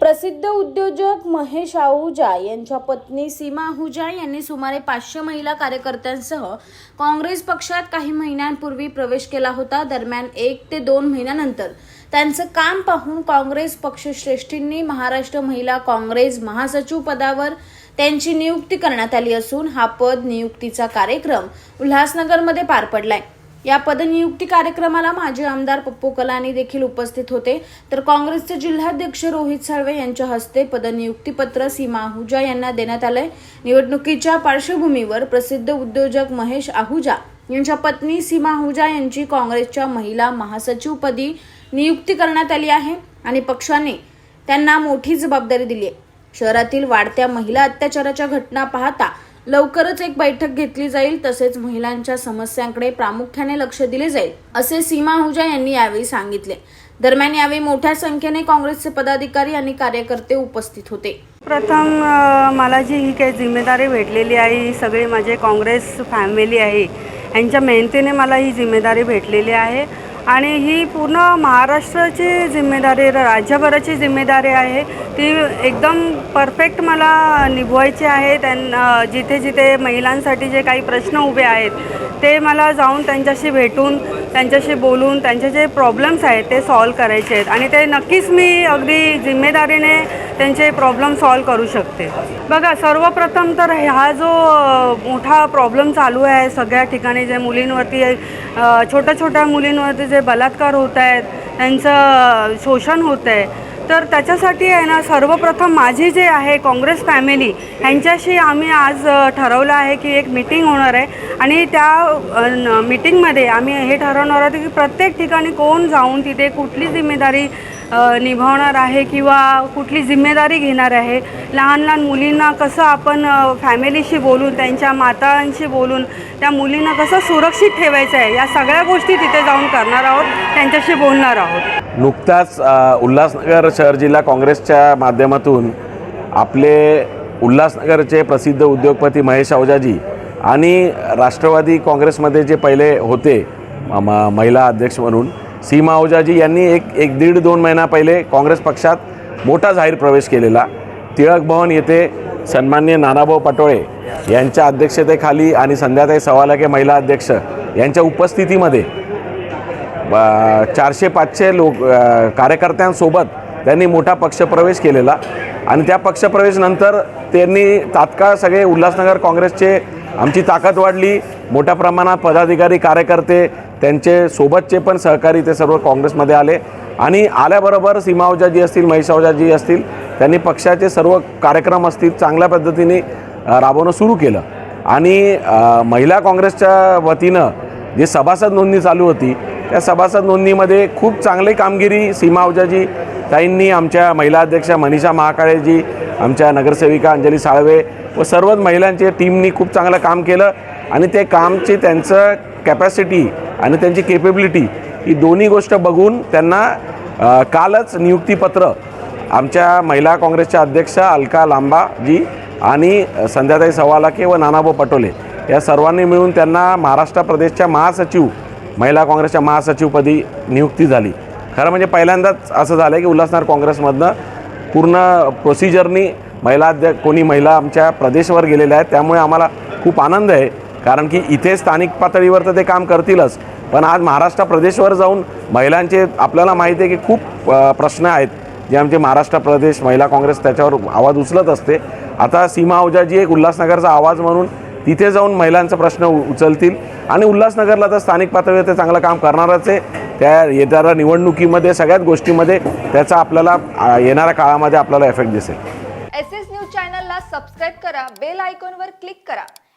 प्रसिद्ध उद्योजक महेश आहुजा यांच्या पत्नी सीमा आहुजा यांनी सुमारे पाचशे महिला कार्यकर्त्यांसह काँग्रेस पक्षात काही महिन्यांपूर्वी प्रवेश केला होता. दरम्यान एक ते दोन महिन्यानंतर त्यांचं काम पाहून काँग्रेस पक्षश्रेष्ठींनी महाराष्ट्र महिला काँग्रेस महासचिव पदावर त्यांची नियुक्ती करण्यात आली असून हा पद नियुक्तीचा कार्यक्रम उल्हासनगरमध्ये पार पडलाय. या पदनियुक्ती कार्यक्रमाला माजी आमदार पप्पू कलानी देखील उपस्थित होते. तर काँग्रेसचे जिल्हाध्यक्ष रोहित साळवे यांच्या हस्ते पदनियुक्ती पत्र सीमा आहुजा यांना देण्यात आलंय. निवडणुकीच्या पार्श्वभूमीवर प्रसिद्ध उद्योजक महेश आहुजा यांच्या पत्नी सीमा आहुजा यांची काँग्रेसच्या महिला महासचिवपदी नियुक्ती करण्यात आली आहे आणि पक्षाने त्यांना मोठी जबाबदारी दिली आहे. शहरातील वाढत्या महिला अत्याचाराच्या घटना पाहता लवकरच एक बैठक घेतली जाईल तसेच महिलांच्या समस्यांकडे प्रामुख्याने लक्ष दिले जाईल असे सीमा आहुजा यांनी यावेळी सांगितले. दरम्यान यावेळी मोठ्या संख्येने काँग्रेसचे पदाधिकारी आणि कार्यकर्ते उपस्थित होते. प्रथम मला जी ही काही जिम्मेदारी भेटलेली आहे ही सगळी माझे काँग्रेस फॅमिली आहे. यांच्या मेहनतीने मला ही जिम्मेदारी भेटलेली आहे. आणि ही पूर्ण महाराष्ट्राची जिम्मेदारी राज्यभराची जिम्मेदारी आहे. ती एकदम परफेक्ट मला निभवायची आहे. त्यां जिथे जिथे महिलांसाठी जे काही प्रश्न उभे आहेत ते मला जाऊन त्यांच्याशी भेटून त्यांच्याशी बोलून त्यांचे जे प्रॉब्लेम्स आहेत ते सॉल्व करायचे आहेत. आणि ते नक्कीच मी अगदी जिम्मेदारीने त्यांचे प्रॉब्लेम सॉल्व करू शकते. बघा सर्वप्रथम तर हा जो मोठा प्रॉब्लेम चालू आहे सगळ्या ठिकाणी जे मुलींवरती छोट्या छोट्या मुलींवरती जे बलात्कार होत आहेत त्यांचं शोषण होत आहे तर त्याच्यासाठी आहे ना सर्वप्रथम माझी जे आहे काँग्रेस फॅमिली ह्यांच्याशी आम्ही आज ठरवलं आहे की एक मीटिंग होणार आहे. आणि त्या मीटिंगमध्ये आम्ही हे ठरवणार आहोत की प्रत्येक ठिकाणी कोण जाऊन तिथे कुठली जिम्मेदारी निभावणार आहे किंवा कुठली जिम्मेदारी घेणार आहे? लहान लहान मुलींना कसं आपण फॅमिलीशी बोलून त्यांच्या मातांशी बोलून त्या मुलींना कसं सुरक्षित ठेवायचं आहे? या सगळ्या गोष्टी तिथे जाऊन करणार आहोत त्यांच्याशी बोलणार आहोत. नुकताच उल्हासनगर शहर जिल्हा काँग्रेसच्या माध्यमातून आपले उल्हासनगरचे प्रसिद्ध उद्योगपती महेश आवजाजी आणि राष्ट्रवादी काँग्रेसमध्ये जे पहिले होते म- महिला अध्यक्ष म्हणून सीमा ओजाजी यांनी एक एक दीड दोन महिना पहिले काँग्रेस पक्षात मोठा जाहीर प्रवेश केलेला. टिळक भवन येथे सन्मान्य नानाभाऊ पटोळे यांच्या अध्यक्षतेखाली आणि संध्याताई सवालाके महिला अध्यक्ष यांच्या उपस्थितीमध्ये चारशे पाचशे लोक कार्यकर्त्यांसोबत त्यांनी मोठा पक्षप्रवेश केलेला. आणि त्या पक्षप्रवेशनंतर त्यांनी तात्काळ सगळे उल्हासनगर काँग्रेसचे आमची ताकद वाढली. मोठ्या प्रमाणात पदाधिकारी कार्यकर्ते त्यांचे सोबतचे पण सहकारी ते सर्व काँग्रेसमध्ये आले. आणि आल्याबरोबर सीमावजा जी असतील महिषावजा जी असतील त्यांनी पक्षाचे सर्व कार्यक्रम असतील चांगल्या पद्धतीने राबवणं सुरू केलं. आणि महिला काँग्रेसच्या वतीनं जी सभासद नोंदणी चालू होती त्या सभासद नोंदणीमध्ये खूप चांगली कामगिरी सीमा अवजाजी ताईंनी आमच्या महिला अध्यक्षा मनीषा महाकाळेजी आमच्या नगरसेविका अंजली साळवे व सर्वच महिलांच्या टीमनी खूप चांगलं काम केलं. आणि ते कामची त्यांचं कॅपॅसिटी आणि त्यांची केपेबिलिटी ही दोन्ही गोष्ट बघून त्यांना कालच नियुक्तीपत्र आमच्या महिला काँग्रेसच्या अध्यक्षा अलका लांबाजी आणि संध्याताई सवालाके व नानाभाऊ पटोले या सर्वांनी मिळून त्यांना महाराष्ट्र प्रदेशच्या महासचिव महिला काँग्रेसच्या महासचिवपदी नियुक्ती झाली. खरं म्हणजे पहिल्यांदाच असं झालं की उल्हासनगर काँग्रेसमधनं पूर्ण प्रोसिजरनी महिला अध्यक्ष कोणी महिला आमच्या प्रदेशवर गेलेल्या आहेत त्यामुळे आम्हाला खूप आनंद आहे. कारण की इथे स्थानिक पातळीवर तर ते काम करतीलच. पण आज महाराष्ट्र प्रदेशवर जाऊन महिलांचे आपल्याला माहिती आहे की खूप प्रश्न आहेत. जे आमचे महाराष्ट्र प्रदेश महिला काँग्रेस त्याच्यावर आवाज उचलत असते. आता सीमा औजाजी एक उल्हासनगरचा आवाज म्हणून तिथे जाऊन महिलांचा प्रश्न उ- उचलतील. आणि उल्हासनगरला तर स्थानिक पातळीवर ते चांगलं काम करणारच आहे. त्या येणाऱ्या निवडणुकीमध्ये सगळ्याच गोष्टीमध्ये त्याचा आपल्याला येणाऱ्या काळामध्ये आपल्याला इफेक्ट दिसेल. एस एस न्यूज चॅनलला सबस्क्राईब करा बेल आयकॉनवर क्लिक करा.